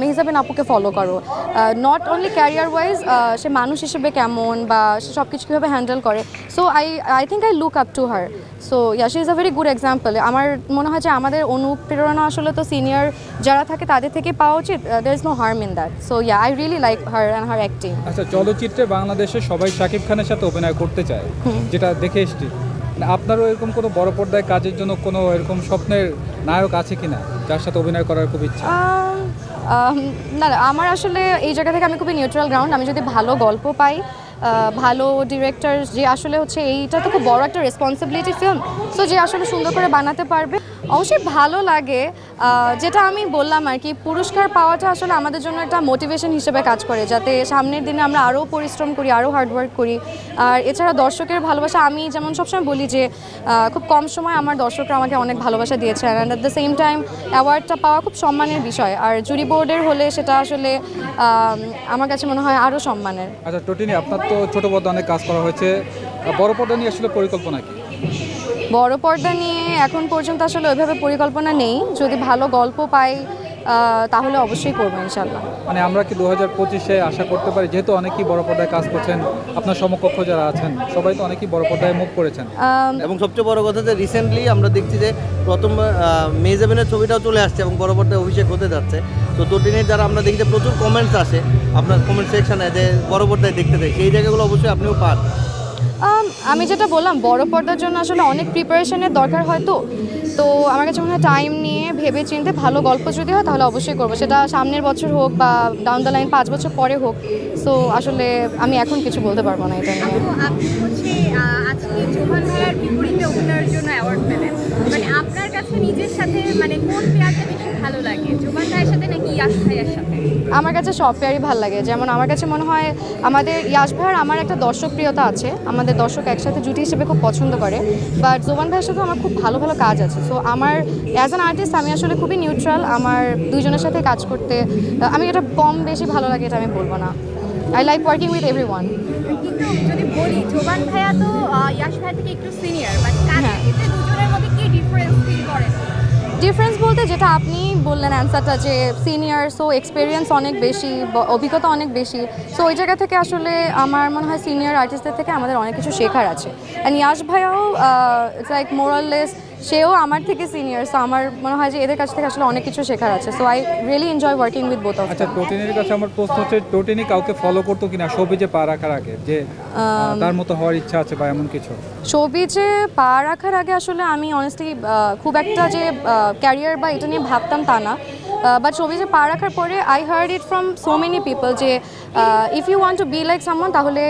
মেহজাবিন আপুকে ফলো করো। Not only career wise সে মানুষ হিসেবে কেমন বা সে সব কিছু কীভাবে হ্যান্ডেল করে। So I I think I look up to her so yeah she is a very good example আমার মনে হয় যে আমাদের অনুপ্রেরণা আসলে তো সিনিয়র যারা থাকে তাদের থেকে পাওয়া উচিত there is no harm in that so yeah I really like her and her acting আচ্ছা চলচ্চিত্রে বাংলাদেশে সবাই শাকিব খানের সাথে অভিনয় করতে চায় যেটা দেখে এসছি। মানে আপনারও এরকম কোনো বড় পর্দায় কাজের জন্য কোনো এরকম স্বপ্নের নায়ক আছে কিনা যার সাথে অভিনয় করার খুব ইচ্ছা? না না, আমার আসলে এই জায়গা থেকে আমি খুবই নিউট্রাল গ্রাউন্ড আমি যদি ভালো গল্প পাই ভালো ডিরেক্টর যে আসলে হচ্ছে এইটা তো খুব বড় একটা রেসপন্সিবিলিটি ফিল্ম সো যে আসলে সুন্দর করে বানাতে পারবে, অবশ্যই ভালো লাগে। যেটা আমি বললাম আর কি, পুরস্কার পাওয়াটা আসলে আমাদের জন্য একটা মোটিভেশন হিসেবে কাজ করে, যাতে সামনের দিনে আমরা আরও পরিশ্রম করি, আরও হার্ডওয়ার্ক করি। আর এছাড়া দর্শকের ভালোবাসা, আমি যেমন সবসময় বলি যে খুব কম সময় আমার দর্শকরা আমাকে অনেক ভালোবাসা দিয়েছে। And at the same time অ্যাওয়ার্ডটা পাওয়া খুব সম্মানের বিষয়। আর জুরি বোর্ডের হলে সেটা আসলে আমার কাছে মনে হয় আরও সম্মানের। আচ্ছা টোটিনি, আপনার তো ছোট পর্দা অনেক কাজ করা হয়েছে। বড় পর্দা নিয়ে আসলে পরিকল্পনা কি? বড় পর্দা নিয়ে এখন পর্যন্ত আসলে ওইভাবে পরিকল্পনা নেই। যদি ভালো গল্প পাই তাহলে অবশ্যই করব ইনশাল্লাহ মানে আমরা কি দু হাজার পঁচিশে আশা করতে পারি? যেহেতু অনেকেই বড় পর্দায় কাজ করছেন আপনার সমকক্ষ যারা আছেন সবাই তো অনেকেই বড় পর্দায় মুখ করেছেন। এবং সবচেয়ে বড় কথা যে রিসেন্টলি আমরা দেখছি যে প্রথম মেজাবিনের ছবিটাও চলে আসছে এবং বড় পর্দায় অভিষেক হতে যাচ্ছে। তো তটিনের যারা আমরা দেখি যে প্রচুর কমেন্টস আসে আপনার কমেন্ট সেকশনে যে বড় পর্দায় দেখতে চাই সেই জায়গাগুলো অবশ্যই আপনিও পান। আম, আমি যেটা বললাম বড় পর্দার জন্য আসলে অনেক প্রিপারেশনের দরকার হয় তো। তো আমার কাছে মনে হয় টাইম নিয়ে ভেবে চিনতে ভালো গল্প যদি হয় তাহলে অবশ্যই করব। সেটা সামনের বছর হোক বা ডাউন দ্য লাইন পাঁচ বছর পরে হোক। সো আসলে আমি এখন কিছু বলতে পারব না এটা নিয়ে। মানে আপনার কাছে নিজের সাথে মানে কোন পেয়ারটা বেশি ভালো লাগে? ইয়াশ ভাইয়ের সাথে? আমার কাছে সব পেয়ারই ভালো লাগে। যেমন আমার কাছে মনে হয় আমাদের ইয়াশ ভাইয়ার আমার একটা দর্শকপ্রিয়তা আছে। আমাদের দর্শক একসাথে জুটি হিসেবে খুব পছন্দ করে। বাট জোবান ভাইয়ের সাথে আমার খুব ভালো ভালো কাজ আছে। সো আমার অ্যাজ অ্যান আর্টিস্ট আমি আসলে খুবই নিউট্রাল আমার দুইজনের সাথে কাজ করতে আমি এটা কম বেশি ভালো লাগে এটা আমি বলব না। I like working with everyone কিন্তু যদি বলি জোবান ভাইয়া তো ইয়াশ ভাইয়া থেকে একটু সিনিয়র বাট কাজের হ্যাঁ। ক্ষেত্রে ডিফারেন্স বলতে যেটা আপনি বললেন অ্যান্সারটা যে সিনিয়র সো এক্সপিরিয়েন্স অনেক বেশি অভিজ্ঞতা অনেক বেশি। সো ওই জায়গা থেকে আসলে আমার মনে হয় সিনিয়র আর্টিস্টদের থেকে আমাদের অনেক কিছু শেখার আছে। অ্যান্ড ইয়াস ভাইয়াও ইটস লাইক মোরাললেস সেও আমার থেকে সিনিয়র সো আমার মনে হয় যে এদের কাছ থেকে আসলে অনেক কিছু শেখার আছে। So I really enjoy working with both of আচ্ছা টোটিনের কাছে আমার প্রশ্ন হচ্ছে টোটিনি কাউকে ফলো করতো কিনা? সবিজে পা রাখার আগে যে তার মতো হওয়ার ইচ্ছা আছে বা এমন কিছু? ছবিতে পা রাখার আগে আসলে আমি অনেস্টলি খুব একটা যে ক্যারিয়ার বা এটা নিয়ে ভাবতাম তা না। বাট ছবিতে পা রাখার পরে I heard it from so many people যে if you want to be like someone তাহলে